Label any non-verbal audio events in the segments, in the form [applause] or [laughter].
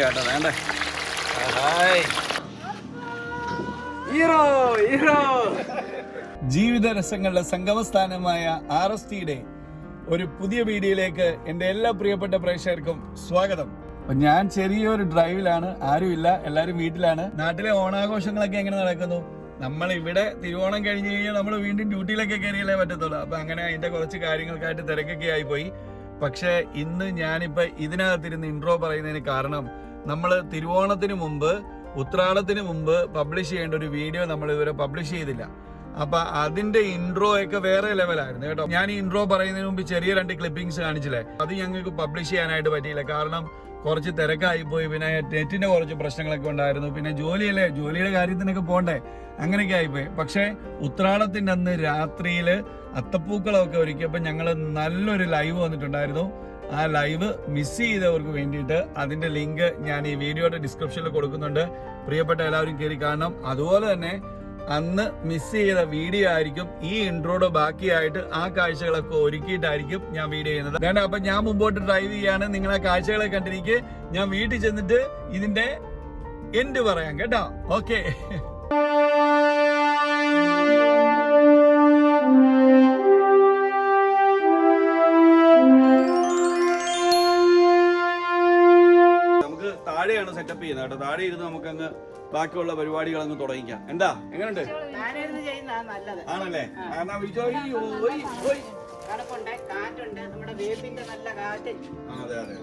കേട്ടോ വേണ്ടേ? Hero hero. ജീവിത രസങ്ങളുടെ സംഗമസ്ഥാനമായ ആർ എസ് ടിയുടെ ഒരു പുതിയ വീഡിയോയിലേക്ക് എന്റെ എല്ലാ പ്രിയപ്പെട്ട പ്രേക്ഷകർക്കും സ്വാഗതം. അപ്പൊ ഞാൻ ചെറിയൊരു ഡ്രൈവിലാണ് ആരും ഇല്ല എല്ലാവരും വീട്ടിലാണ്. നാട്ടിലെ ഓണാഘോഷങ്ങളൊക്കെ എങ്ങനെ നടക്കുന്നു? നമ്മൾ ഇവിടെ തിരുവോണം കഴിഞ്ഞ് കഴിഞ്ഞാൽ നമ്മൾ വീണ്ടും ഡ്യൂട്ടിയിലൊക്കെ കയറിയല്ലേ പറ്റത്തുള്ളൂ. അപ്പൊ അങ്ങനെ അതിന്റെ കുറച്ച് കാര്യങ്ങൾക്കായിട്ട് തിരക്കൊക്കെ പോയി പക്ഷേ ഇന്ന് ഞാനിപ്പോ ഇതിനകത്തിരുന്ന് ഇൻട്രോ പറയുന്നതിന് കാരണം നമ്മൾ തിരുവോണത്തിന് മുമ്പ് ഉത്രാടത്തിന് മുമ്പ് പബ്ലിഷ് ചെയ്യേണ്ട ഒരു വീഡിയോ നമ്മൾ ഇതുവരെ പബ്ലിഷ് ചെയ്തില്ല. അപ്പൊ അതിന്റെ ഇൻട്രോ ഒക്കെ വേറെ ലെവലായിരുന്നു കേട്ടോ. ഞാൻ ഈ ഇൻട്രോ പറയുന്നതിന് മുമ്പ് ചെറിയ രണ്ട് ക്ലിപ്പിംഗ്സ് കാണിച്ചില്ലേ? അത് ഞങ്ങൾക്ക് പബ്ലിഷ് ചെയ്യാനായിട്ട് പറ്റിയില്ല. കാരണം കുറച്ച് തിരക്കായി പോയി. പിന്നെ നെറ്റിന്റെ കുറച്ച് പ്രശ്നങ്ങളൊക്കെ ഉണ്ടായിരുന്നു. പിന്നെ ജോലിയല്ലേ? ജോലിയുടെ കാര്യത്തിനൊക്കെ പോണ്ടേ? അങ്ങനെയൊക്കെ ആയിപ്പോയി. പക്ഷേ ഉത്രാടത്തിന്റെ അന്ന് രാത്രിയിൽ അത്തപ്പൂക്കളൊക്കെ ഒരുക്കിയപ്പോൾ ഞങ്ങൾ നല്ലൊരു ലൈവ് വന്നിട്ടുണ്ടായിരുന്നു. ആ ലൈവ് മിസ് ചെയ്തവർക്ക് വേണ്ടിയിട്ട് അതിന്റെ ലിങ്ക് ഞാൻ ഈ വീഡിയോയുടെ ഡിസ്ക്രിപ്ഷനിൽ കൊടുക്കുന്നുണ്ട്. പ്രിയപ്പെട്ട എല്ലാവരും കയറി കാണണം. അതുപോലെ തന്നെ അന്ന് മിസ് ചെയ്ത വീഡിയോ ആയിരിക്കും ഈ ഇൻട്രോയുടെ ബാക്കിയായിട്ട് ആ കാഴ്ചകളൊക്കെ ഒരുക്കിയിട്ടായിരിക്കും ഞാൻ വീഡിയോ ചെയ്യുന്നത്. വേണ്ട അപ്പൊ ഞാൻ മുമ്പോട്ട് ഡ്രൈവ് ചെയ്യാണ്. നിങ്ങൾ ആ കാഴ്ചകളെ കണ്ടിരിക്കെ. ഞാൻ വീട്ടിൽ ചെന്നിട്ട് ഇതിന്റെ എൻഡ് പറയാം കേട്ടോ. ഓക്കെ താഴെ ഇരുന്ന് നമുക്ക് അങ്ങ് ബാക്കിയുള്ള പരിപാടികൾ അങ്ങ് തുടങ്ങിക്കാം എന്താ എങ്ങനെയുണ്ട് ആണല്ലേ? കാരണം വിജയ് ഓയ് ഓയ് തണുപ്പുണ്ട് കാറ്റുണ്ട് നമ്മുടെ വേപ്പിന്റെ നല്ല കാറ്റ്. അതെ അതെ.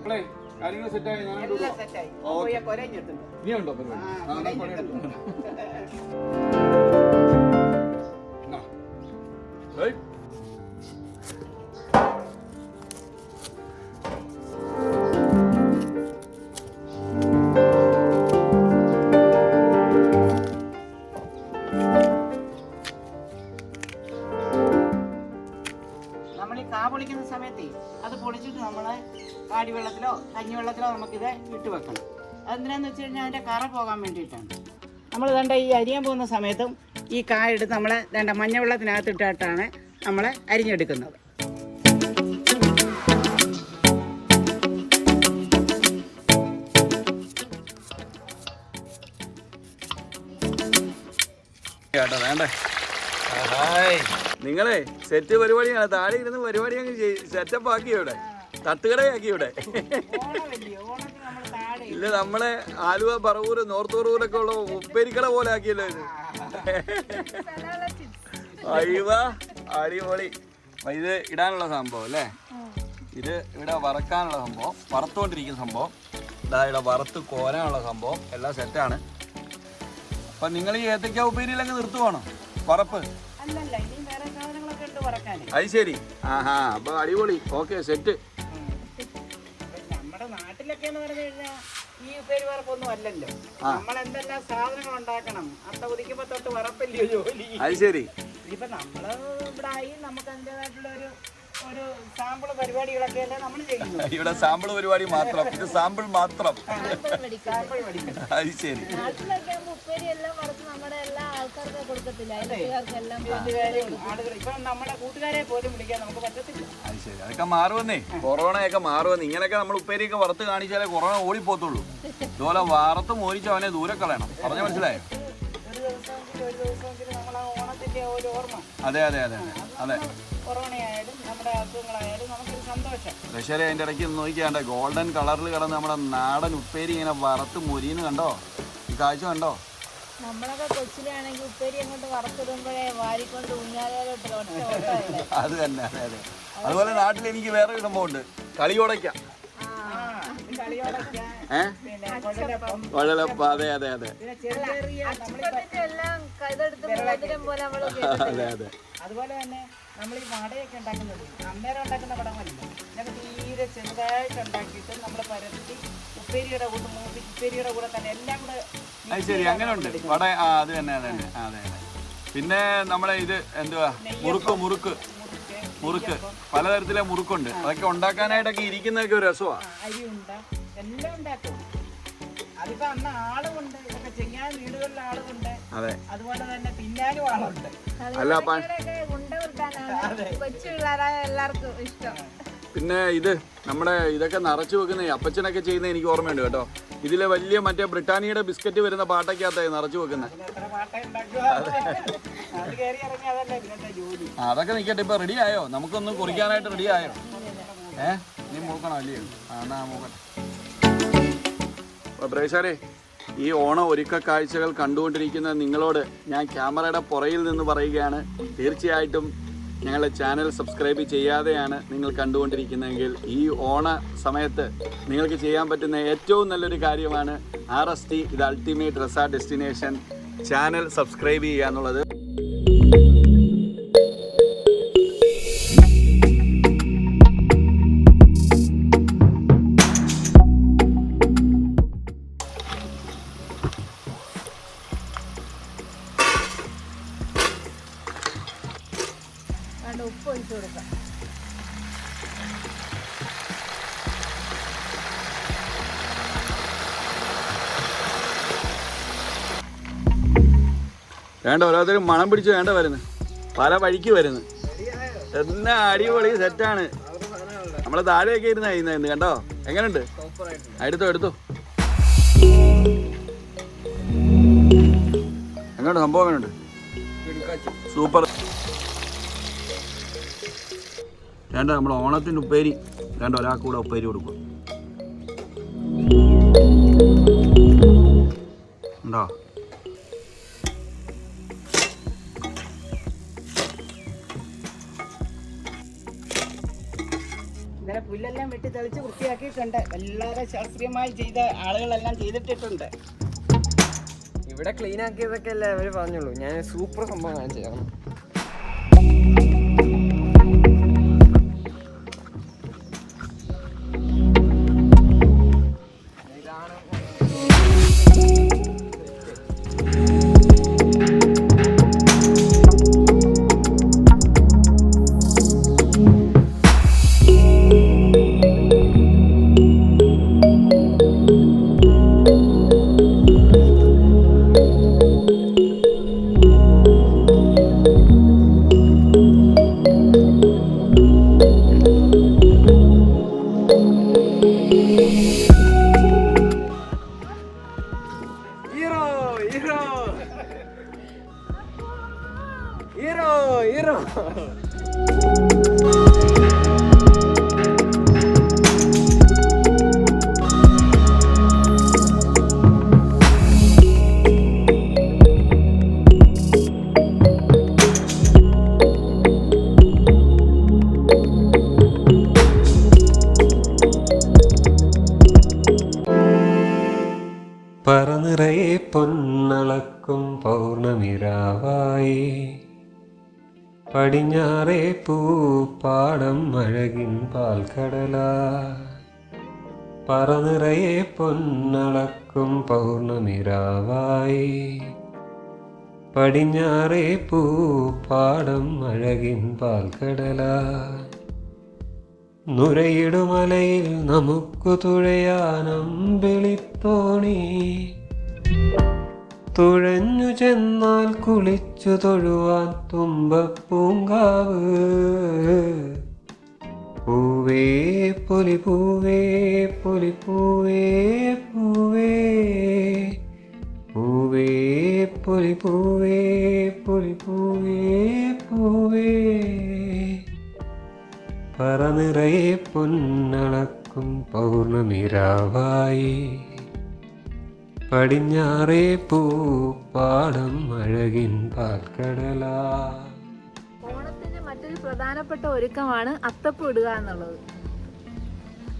കാര്യങ്ങൾ സെറ്റായി? ഞാൻ എല്ലാം സെറ്റായി. നീ ഉണ്ടോ പരിപാടി? [laughs] അതെന്തിനാന്ന് വെച്ച് കഴിഞ്ഞാൽ അതിന്റെ കറ പോകാൻ വേണ്ടിയിട്ടാണ്. നമ്മൾ ദണ്ട ഈ അരിയാൻ പോകുന്ന സമയത്തും ഈ കായ എടുത്ത് നമ്മൾ വേണ്ട മഞ്ഞവെള്ളത്തിനകത്ത് ഇട്ടിട്ടാണ് നമ്മൾ അരിഞ്ഞെടുക്കുന്നത്. കേട്ടോ വേണ്ടേ? നിങ്ങളെ സെറ്റ് പരിപാടിയാണ് താഴെ ഇരുന്ന് പരിപാടി അങ്ങ് സെറ്റപ്പ് ആക്കി ഇവിടെ. തട്ടുകടയാക്കി ഇവിടെ. ഇല്ല നമ്മളെ ആലുവ പറവൂര് നോർത്ത് പറവൂരൊക്കെ ഉള്ള ഉപ്പേരിക്കട പോലെ ആക്കിയല്ലോ ഇത്. അഴിവ അടിപൊളി. ഇത് ഇടാനുള്ള സംഭവം അല്ലേ? ഇത് ഇവിടെ വറക്കാനുള്ള സംഭവം വറുത്തുകൊണ്ടിരിക്കുന്ന സംഭവം. ഇതാ ഇവിടെ വറുത്ത് കോരാനുള്ള സംഭവം എല്ലാം സെറ്റാണ് അപ്പൊ നിങ്ങൾ ഈ ഏത്തക്ക ഉപ്പേരിയിലങ്ങ് നിർത്തുവാണോ? വറപ്പ്? അത് ശരി. ആഹാ അപ്പൊ അടിപൊളി. ഓക്കെ സെറ്റ് നാട്ടിലൊക്കെ എന്ന് പറഞ്ഞു കഴിഞ്ഞാൽ ഈ പെരുവറപ്പൊന്നും വറപ്പൊന്നും അല്ലല്ലോ. നമ്മൾ എന്തെല്ലാം സാധനങ്ങൾ ഉണ്ടാക്കണം? അത്ത ഉദിക്കുമ്പോ തൊട്ട് വറപ്പല്ലയോ ജോലി? അത് ശരി. ഇപ്പൊ നമ്മൾ ഇവിടെ ആയി നമുക്ക് അതിന്റെതായിട്ടുള്ള ഒരു ഒരു സാമ്പിൾ പരിപാടികളൊക്കെ അല്ലേ നമ്മൾ ചെയ്യുന്നത്? [laughs] ഇവിടെ സാമ്പിൾ പരിപാടി മാത്രം. ഇത് സാമ്പിൾ മാത്രം. [laughs] അത് ശരി. അത് ശരി. അതൊക്കെ മാറുമെന്നേ. കൊറോണയൊക്കെ മാറുമെന്ന്. ഇങ്ങനെയൊക്കെ നമ്മൾ ഉപ്പേരിയൊക്കെ വറുത്ത് കാണിച്ചാലേ കൊറോണ ഓടിപ്പോത്തുള്ളൂ ഇതുപോലെ വറുത്ത് മോരിച്ച് അവനെ ദൂരെ കളയണം. പറഞ്ഞ മനസ്സിലായോ? അതെ അതെ അതെ അതെ. അതെ. നമ്മുടെ അസുഖങ്ങളായാലും നമുക്കൊരു സന്തോഷം. പ്രഷറെ അതിന്റെ ഇടയ്ക്ക് നോക്കിയാണ്ട് ഗോൾഡൻ കളറിൽ കിടന്ന് നമ്മുടെ നാടൻ ഉപ്പേരി ഇങ്ങനെ വറുത്ത് മുരിന്ന് കണ്ടോ? ഈ കാഴ്ച കണ്ടോ? നമ്മളൊക്കെ കൊച്ചിലാണെങ്കിൽ ഉപ്പേരി അങ്ങോട്ട് വറുത്തിടുമ്പോഴേ വാരിക്കൊണ്ട് ഊഞ്ഞാലോട്ട് ഒറ്റ ഓട്ടമല്ലേ [laughs] അത് തന്നെ അതെ അതെ അതുപോലെ നാട്ടിൽ എനിക്ക് വേറെ ഒരു സംഭവമുണ്ട് കളി ഉടയ്ക്കാം കുഴലപ്പ അതെ അതെ അതെ. അതെ അതെ അതുപോലെ തന്നെ നമ്മൾ ഈ വടയൊക്കെ ഉണ്ടാക്കുന്നത് അന്നേരം ഉണ്ടാക്കുന്ന പടമല്ല ഇതൊക്കെ തീരെ ചെറുതായിട്ട് ഉണ്ടാക്കിയിട്ട് നമ്മൾ പരത്തി ഉപ്പേരിയുടെ കൂടെ ഉപ്പേരിയുടെ കൂടെ തന്നെ എല്ലാം കൂടെ അത് ശരി അങ്ങനെ ഉണ്ട് വട ആ അത് തന്നെ അതെ അതെ അതെ. പിന്നെ നമ്മളെ ഇത് എന്തുവാ? മുറുക്ക് മുറുക്ക്. മുറുക്ക് പലതരത്തിലെ മുറുക്കുണ്ട്. അതൊക്കെ ഉണ്ടാക്കാനായിട്ടൊക്കെ ഇരിക്കുന്നതൊക്കെ ഒരു രസമാണ് എല്ലാം ഉണ്ടാക്കും. അതിപ്പോ അന്ന് ആളുമുണ്ട്. ഇതൊക്കെ ചെയ്യാൻ വീടുകളിൽ ആളുമുണ്ട്. അതെ. അതുപോലെ തന്നെ തിന്നാനും ആളുണ്ട് അല്ല കൊച്ചു പിള്ളേരായ എല്ലാവർക്കും ഇഷ്ടം. പിന്നെ ഇത് നമ്മുടെ ഇതൊക്കെ നിറച്ചു വെക്കുന്ന അപ്പച്ചനൊക്കെ ചെയ്യുന്ന എനിക്ക് ഓർമ്മയുണ്ട് കേട്ടോ. ഇതിലെ വലിയ മറ്റേ ബ്രിട്ടാനിയുടെ ബിസ്ക്കറ്റ് വരുന്ന പാട്ടയ്ക്കകത്തായി നിറച്ചു വെക്കുന്നത് അതൊക്കെ നിക്കട്ടെ. ഇപ്പൊ റെഡി ആയോ? നമുക്കൊന്ന് കുറിക്കാനായിട്ട് റെഡി ആയോ? ഏ? നീ മൂക്കണോ? അല്ലേ ആ എന്നാ മൂക്കട്ടെ. പ്രേക്ഷകരെ ഈ ഓണ ഒരുക്ക കാഴ്ചകൾ കണ്ടുകൊണ്ടിരിക്കുന്ന നിങ്ങളോട് ഞാൻ ക്യാമറയുടെ പുറയിൽ നിന്ന് പറയുകയാണ്. തീർച്ചയായിട്ടും ഞങ്ങളുടെ ചാനൽ സബ്സ്ക്രൈബ് ചെയ്യാതെയാണ് നിങ്ങൾ കണ്ടുകൊണ്ടിരിക്കുന്നതെങ്കിൽ ഈ ഓണ സമയത്ത് നിങ്ങൾക്ക് ചെയ്യാൻ പറ്റുന്ന ഏറ്റവും നല്ലൊരു കാര്യമാണ് ആർ എസ് ടി ഇത് ultimate resort destination channel subscribe ചെയ്യുക എന്നുള്ളത്. അതുകൊണ്ട് ഉപ്പ് ഒഴിച്ച് കൊടുക്കാം. വേണ്ട ഓരോരുത്തരും മണം പിടിച്ച് വേണ്ട വരുന്നു. പല വഴിക്ക് വരുന്നു. എന്നാ അടിപൊളി സെറ്റാണ് നമ്മളെ താഴെയൊക്കെ ഇരുന്ന് ഇന്ന് കണ്ടോ? എങ്ങനെയുണ്ട് എടുത്തോ എടുത്തോ. എങ്ങനെയുണ്ട് സംഭവം എങ്ങനെയുണ്ട് സൂപ്പർ വേണ്ട നമ്മുടെ ഓണത്തിന്റെ ഉപ്പേരി. വേണ്ട ഒരാൾക്ക് കൂടെ ഉപ്പേരി കൊടുക്കും. ഉണ്ടോ? ഇങ്ങനെ പുല്ലെല്ലാം വെട്ടി തെളിച്ച് വൃത്തിയാക്കിയിട്ടുണ്ട്. വളരെ ശാസ്ത്രീയമായി ചെയ്ത ആളുകളെല്ലാം ചെയ്തിട്ടിട്ടുണ്ട്. ഇവിടെ ക്ലീൻ ആക്കിയതൊക്കെ അല്ലേ അവർ പറഞ്ഞുള്ളൂ. ഞാൻ സൂപ്പർ സംഭവം കാണിച്ചു തരാം. പൂപ്പാടം അഴകിൻ പാൽക്കടല പറനിറയെ പൊന്നളക്കും പൗർണമിരാവായി. പടിഞ്ഞാറേ പൂപ്പാടം അഴകിൻ പാൽക്കടല നുരയിടുമലയിൽ നമുക്കു തുഴയാനം വെളിത്തോണി തുഴഞ്ഞു ചെന്നാൽ കുളിച്ചു തൊഴുവാൻ തുമ്പപ്പൂങ്കാവ്. പൂവേ പൊലി പൂവേ പൊലി പൂവേ പൂവേ. പൂവേ പൊലി പൂവേ പൊലി പൂവേ പൂവേ. പറ നിറയെ പൊന്നളക്കും പൗർണമിരാവായി പടിഞ്ഞാറേ പൂപ്പാടം അഴകിൻ പാൽക്കടല. ഓണത്തിന്റെ മറ്റൊരു പ്രധാനപ്പെട്ട ഒരുക്കമാണ് അത്തപ്പൂ ഇടുക എന്നുള്ളത്.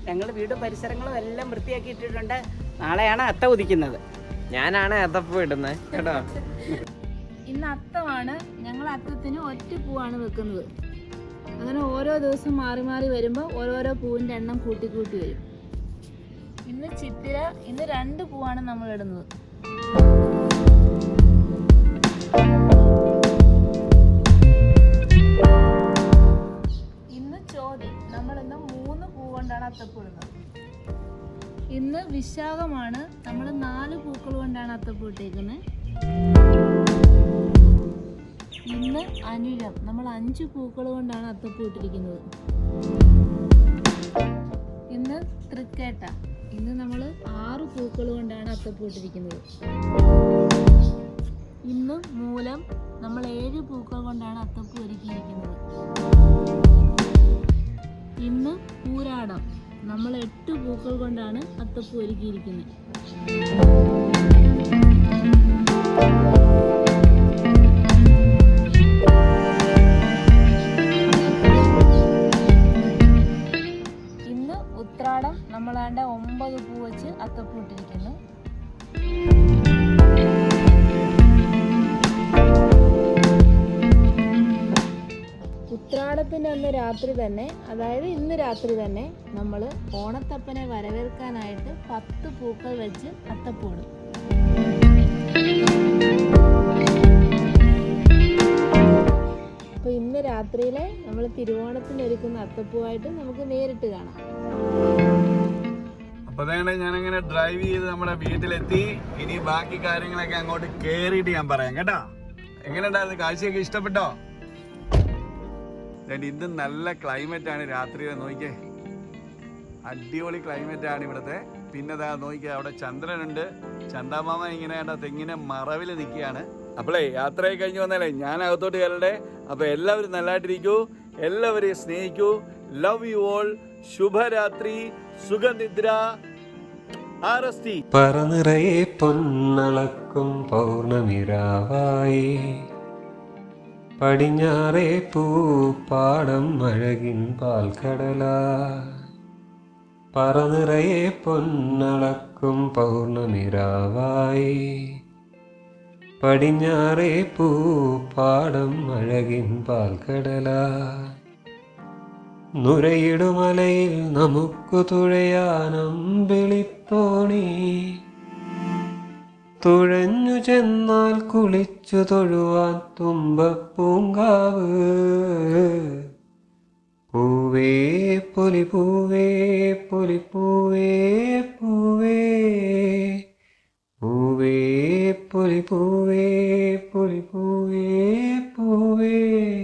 ഞങ്ങൾ വീടും പരിസരങ്ങളും എല്ലാം വൃത്തിയാക്കി ഇട്ടിട്ടുണ്ട് നാളെയാണ് അത്ത ഉദിക്കുന്നത്. ഞാനാണ് ഏത്തപ്പൂ ഇടുന്നത് കേട്ടോ? ഇന്ന് അത്തമാണ് ഞങ്ങൾ അത്തത്തിന് ഒറ്റ പൂവാണ് വെക്കുന്നത്. അങ്ങനെ ഓരോ ദിവസം മാറി മാറി വരുമ്പോൾ ഓരോരോ പൂവിന്റെ എണ്ണം കൂട്ടി കൂട്ടി വരും. ഇന്ന് ചിത്തിര ഇന്ന് രണ്ട് പൂവാണ് നമ്മൾ ഇടുന്നത്. ഇന്ന് ചോതി നമ്മൾ ഇന്ന് മൂന്ന് പൂ കൊണ്ടാണ് അത്തപ്പൂ ഇടുന്നത് ഇന്ന് വിശാഖമാണ് നമ്മൾ നാല് പൂക്കൾ കൊണ്ടാണ് അത്തപ്പൂ ഇട്ടേക്കുന്നത് ഇന്ന് അനുരം നമ്മൾ അഞ്ച് പൂക്കൾ കൊണ്ടാണ് അത്തപ്പൂ ഇട്ടിരിക്കുന്നത് ഇന്ന് തൃക്കേട്ട. നമ്മൾ ആറ് പൂക്കൾ കൊണ്ടാണ് അത്തപ്പൂട്ടിരിക്കുന്നത്. ഇന്ന് മൂലം നമ്മൾ ഏഴ് പൂക്കൾ കൊണ്ടാണ് അത്തപ്പൂ ഒരുക്കിയിരിക്കുന്നത്. ഇന്ന് പൂരാടം. നമ്മൾ എട്ട് പൂക്കൾ കൊണ്ടാണ് അത്തപ്പൂ ഒരുക്കിയിരിക്കുന്നത്. നമ്മളാണ്ട ഒമ്പത് പൂ വെച്ച് അത്തപ്പൂ ഇട്ടിരിക്കുന്നു. ഉത്രാടത്തിന്റെ അന്ന് രാത്രി തന്നെ അതായത് ഇന്ന് രാത്രി തന്നെ നമ്മൾ ഓണത്തപ്പനെ വരവേൽക്കാനായിട്ട് പത്ത് പൂക്കൾ വെച്ച് അത്തപ്പൂടും അപ്പോൾ ഇന്ന് രാത്രിയിലെ നമ്മൾ തിരുവോണത്തിന് ഒരുക്കുന്ന അത്തപ്പൂവായിട്ട് നമുക്ക് നേരിട്ട് കാണാം. അപ്പൊ അതേണ്ട ഞാൻ അങ്ങനെ ഡ്രൈവ് ചെയ്ത് നമ്മുടെ വീട്ടിലെത്തി. ഇനി ബാക്കി കാര്യങ്ങളൊക്കെ അങ്ങോട്ട് കേറിയിട്ട് ഞാൻ പറയാം കേട്ടോ? എങ്ങനെ ഉണ്ടായിരുന്നു കാഴ്ചയൊക്കെ ഇഷ്ടപ്പെട്ടോ? ഇന്ന് നല്ല ക്ലൈമറ്റ് ആണ് രാത്രിയിലെ നോക്കിയേ അടിപൊളി ക്ലൈമറ്റ് ആണ് ഇവിടുത്തെ. പിന്നെ അതാ നോക്കിയ അവിടെ ചന്ദ്രനുണ്ട്. ചന്ദാമാമ ഇങ്ങനെ തെങ്ങിനെ മറവിൽ നിൽക്കുകയാണ്. അപ്പോളേ യാത്രയൊക്കെ കഴിഞ്ഞ് വന്നാലേ ഞാൻ അകത്തോട്ട് കയറട്ടെ അപ്പൊ എല്ലാവരും നല്ലതായിട്ടിരിക്കൂ എല്ലാവരെയും സ്നേഹിക്കൂ. ലവ് യു ഓൾ ശുഭരാത്രി സുഖനിദ്ര ആരസ്തി. പറനിറയെ പൊന്നളക്കും പൗർണമിരാവായി. പടിഞ്ഞാറേ പൂപ്പാടം അഴകിൻ പാൽക്കടല. പറനിറയെ പൊന്നളക്കും പൗർണമിരാവായി. പടിഞ്ഞാറേ പൂപ്പാടം അഴകിൻ പാൽക്കടല. നുരയിടുമലയിൽ നമുക്കു തുഴയാനം വിളിത്തോണി. തുഴഞ്ഞു ചെന്നാൽ കുളിച്ചു തൊഴുവാൻ തുമ്പപ്പൂങ്കാവ്. പൂവേ പൊലി പൂവേ പൊലി പൂവേ പൂവേ. പൂവേ പൊലി പൂവേ പൊലി പൂവേ പൂവേ.